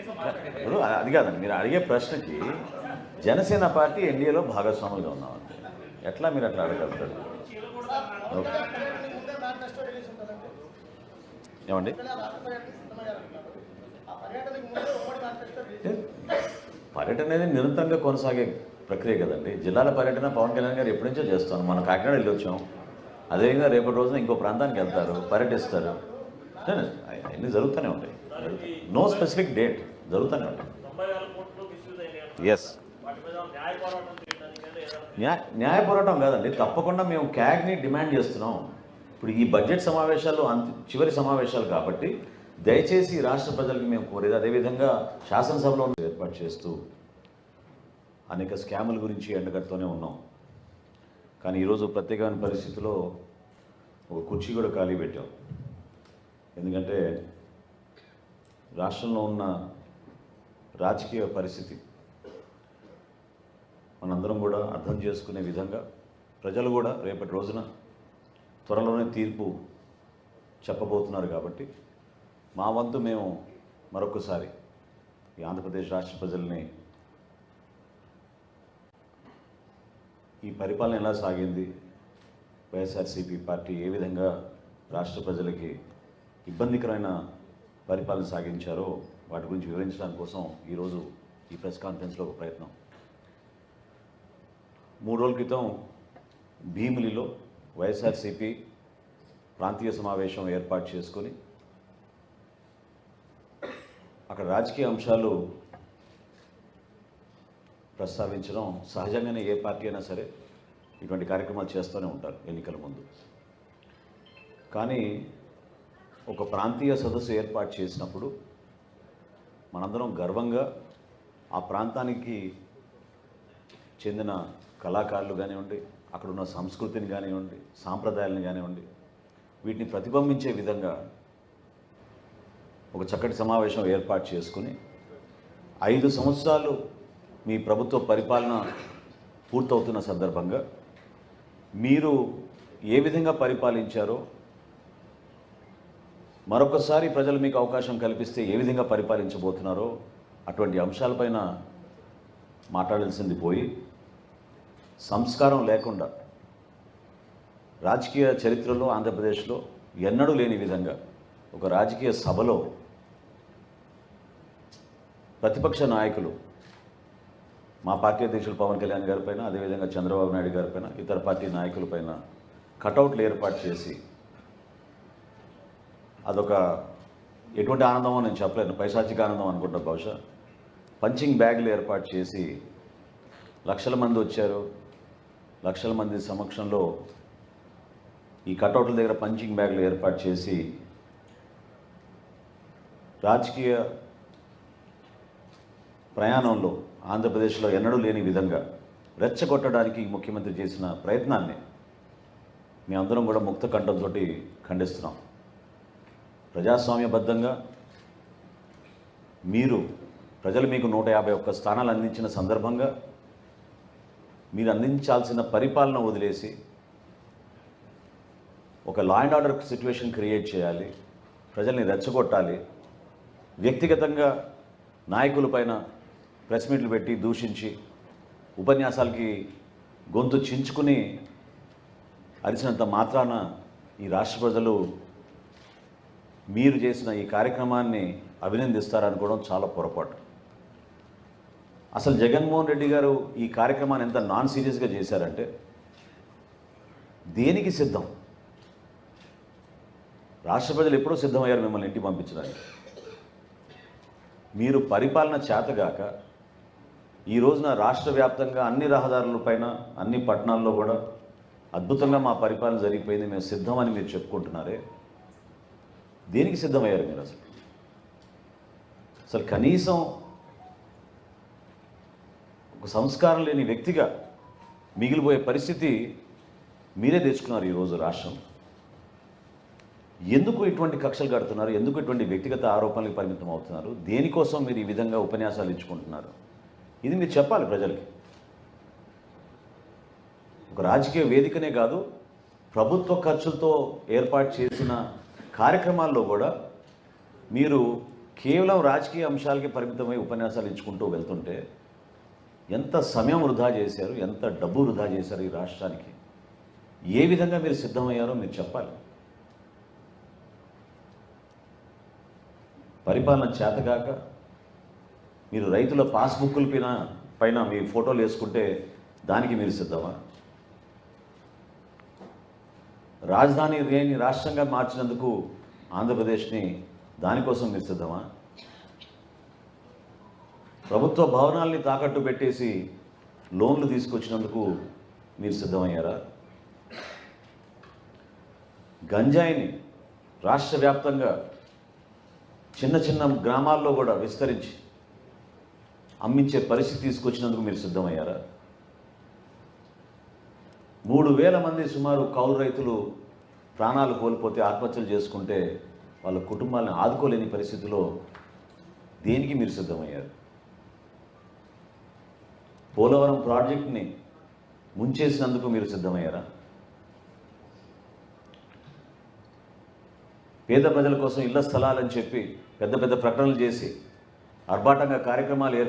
ఇప్పుడు అది కాదండి మీరు అడిగే ప్రశ్నకి జనసేన పార్టీ ఎన్డీఏలో భాగస్వాములుగా ఉన్నాం ఎట్లా మీరు అట్లా అడగలుగుతారు? ఓకే. ఏమండి? పర్యటన అనేది నిరంతరంగా కొనసాగే ప్రక్రియ కదండి. జిల్లాల పర్యటన పవన్ కళ్యాణ్ గారు ఎప్పటి నుంచో చేస్తాను. మనం కాకినాడ వెళ్ళి వచ్చాం. అదేవిధంగా రేపటి రోజున ఇంకో ప్రాంతానికి వెళ్తారు పర్యటిస్తారు. అన్నీ జరుగుతూనే ఉంటాయి. నో స్పెసిఫిక్ డేట్ జరుగుతూనే ఉంటాయి. ఎస్ న్యాయ పోరాటం కాదండి. తప్పకుండా మేము క్యాగ్ని డిమాండ్ చేస్తున్నాం. ఇప్పుడు ఈ బడ్జెట్ సమావేశాలు అంత చివరి సమావేశాలు కాబట్టి దయచేసి రాష్ట్ర ప్రజలకు మేము కోరేది అదేవిధంగా శాసనసభలో ఏర్పాటు చేస్తూ అనేక స్కాముల గురించి ఎండగడుతూనే ఉన్నాం. కానీ ఈరోజు ప్రత్యేకమైన పరిస్థితిలో ఒక కుర్చీ కూడా ఖాళీ పెట్టాం. ఎందుకంటే రాష్ట్రంలో ఉన్న రాజకీయ పరిస్థితి. మనందరం కూడా అర్థం చేసుకునే విధంగా ప్రజలు కూడా రేపటి రోజున త్వరలోనే తీర్పు చెప్పబోతున్నారు కాబట్టి మా వంతు మేము మరొకసారి ఈ ఆంధ్రప్రదేశ్ రాష్ట్ర ప్రజల్ని ఈ పరిపాలన ఎలా సాగింది వైఎస్ఆర్సీపీ పార్టీ ఏ విధంగా రాష్ట్ర ప్రజలకి ఇబ్బందికరమైన పరిపాలన సాగించారో వాటి గురించి వివరించడం కోసం ఈరోజు ఈ ప్రెస్ కాన్ఫరెన్స్లో ఒక ప్రయత్నం. మూడు రోజుల క్రితం భీమిలిలో వైఎస్ఆర్సీపీ ప్రాంతీయ సమావేశం ఏర్పాటు చేసుకొని అక్కడ రాజకీయ అంశాలు ప్రస్తావించడం సహజంగానే ఏ పార్టీ అయినా సరే ఇటువంటి కార్యక్రమాలు చేస్తూనే ఉంటారు ఎన్నికల ముందు. కానీ ఒక ప్రాంతీయ సదస్సు ఏర్పాటు చేసినప్పుడు మనందరం గర్వంగా ఆ ప్రాంతానికి చెందిన కళాకారులు కానివ్వండి అక్కడ ఉన్న సంస్కృతిని కానివ్వండి సాంప్రదాయాలను కానివ్వండి వీటిని ప్రతిబింబించే విధంగా ఒక చక్కటి సమావేశం ఏర్పాటు చేసుకుని ఐదు సంవత్సరాలు మీ ప్రభుత్వ పరిపాలన పూర్తవుతున్న సందర్భంగా మీరు ఏ విధంగా పరిపాలించారో మరొకసారి ప్రజలు మీకు అవకాశం కల్పిస్తే ఏ విధంగా పరిపాలించబోతున్నారో అటువంటి అంశాలపైన మాట్లాడాల్సింది పోయి సంస్కారం లేకుండా రాజకీయ చరిత్రలో ఆంధ్రప్రదేశ్లో ఎన్నడూ లేని విధంగా ఒక రాజకీయ సభలో ప్రతిపక్ష నాయకులు మా పార్టీ అధ్యక్షులు పవన్ కళ్యాణ్ గారిపైన అదేవిధంగా చంద్రబాబు నాయుడు గారిపైన ఇతర పార్టీ నాయకులపైన కటౌట్లు ఏర్పాటు చేసి అదొక ఎటువంటి ఆనందమో నేను చెప్పలేను. పైశాచిక ఆనందం అనుకుంటా బహుశా. పంచింగ్ బ్యాగులు ఏర్పాటు చేసి లక్షల మంది వచ్చారు. లక్షల మంది సమక్షంలో ఈ కటౌట్ల దగ్గర పంచింగ్ బ్యాగులు ఏర్పాటు చేసి రాజకీయ ప్రయాణంలో ఆంధ్రప్రదేశ్లో ఎన్నడూ లేని విధంగా రెచ్చగొట్టడానికి ముఖ్యమంత్రి చేసిన ప్రయత్నాన్ని మేమందరం కూడా ముక్త కంఠంతో ఖండిస్తున్నాం. ప్రజాస్వామ్యబద్ధంగా మీరు ప్రజలు మీకు నూట యాభై ఒక్క స్థానాలు అందించిన సందర్భంగా మీరు అందించాల్సిన పరిపాలన వదిలేసి ఒక law and order situation create చేయాలి ప్రజల్ని రెచ్చగొట్టాలి వ్యక్తిగతంగా నాయకులపైన ప్రెస్ మీట్లు పెట్టి దూషించి ఉపన్యాసాలకి గొంతు చించుకుని అరిచినంత మాత్రాన ఈ రాష్ట్ర ప్రజలు మీరు చేసిన ఈ కార్యక్రమాన్ని అభినందిస్తారనుకోవడం చాలా పొరపాటు. అసలు జగన్మోహన్ రెడ్డి గారు ఈ కార్యక్రమాన్ని ఎంత నాన్ సీరియస్గా చేశారంటే దేనికి సిద్ధం? రాష్ట్ర ప్రజలు ఎప్పుడూ సిద్ధమయ్యారు మిమ్మల్ని ఇంటికి పంపించడానికి. మీరు పరిపాలన చేతగాక ఈ రోజున రాష్ట్ర వ్యాప్తంగా అన్ని రహదారులపైన అన్ని పట్టణాల్లో కూడా అద్భుతంగా మా పరిపాలన జరిగిపోయింది మేము సిద్ధమని మీరు చెప్పుకుంటున్నారే. దేనికి సిద్ధమయ్యారు మీరు అసలు? అసలు కనీసం ఒక సంస్కారం లేని వ్యక్తిగా మిగిలిపోయే పరిస్థితి మీరే తెచ్చుకున్నారు ఈరోజు రాష్ట్రం. ఎందుకు ఇటువంటి కక్షలు కడుతున్నారు? ఎందుకు ఇటువంటి వ్యక్తిగత ఆరోపణలకు పరిమితం అవుతున్నారు? దేనికోసం మీరు ఈ విధంగా ఉపన్యాసాలు ఇచ్చుకుంటున్నారు? ఇది మీరు చెప్పాలి ప్రజలకి. ఒక రాజకీయ వేదికనే కాదు ప్రభుత్వ ఖర్చులతో ఏర్పాటు చేసిన కార్యక్రమాల్లో కూడా మీరు కేవలం రాజకీయ అంశాలకి పరిమితమై ఉపన్యాసాలు ఇచ్చుకుంటూ వెళ్తుంటే ఎంత సమయం వృధా చేశారు ఎంత డబ్బు వృధా చేశారు ఈ రాష్ట్రానికి? ఏ విధంగా మీరు సిద్ధమయ్యారో మీరు చెప్పాలి. పరిపాలన చేతగాక మీరు రైతుల పాస్బుక్కుల పైన పైన మీ ఫోటోలు వేసుకుంటే దానికి మీరు సిద్ధమా? రాజధాని లేని రాష్ట్రంగా మార్చినందుకు ఆంధ్రప్రదేశ్ని దానికోసం మీరు సిద్ధమా ప్రభుత్వ భవనాల్ని తాకట్టు పెట్టేసి లోన్లు తీసుకొచ్చినందుకు మీరు సిద్ధమయ్యారా? గంజాయిని రాష్ట్ర వ్యాప్తంగా చిన్న చిన్న గ్రామాల్లో కూడా విస్తరించి అమ్మించే పరిస్థితి తీసుకొచ్చినందుకు మీరు సిద్ధమయ్యారా? మూడు వేల మంది సుమారు కౌలు రైతులు ప్రాణాలు కోల్పోతే ఆత్మహత్యలు చేసుకుంటే వాళ్ళ కుటుంబాలను ఆదుకోలేని పరిస్థితిలో దేనికి మీరు సిద్ధమయ్యారు? పోలవరం ప్రాజెక్ట్ని ముంచేసినందుకు మీరు సిద్ధమయ్యారా? పేద ప్రజల కోసం ఇళ్ళ స్థలాలని చెప్పి పెద్ద పెద్ద ప్రకటనలు చేసి ఆర్భాటంగా కార్యక్రమాలు ఏర్పాటు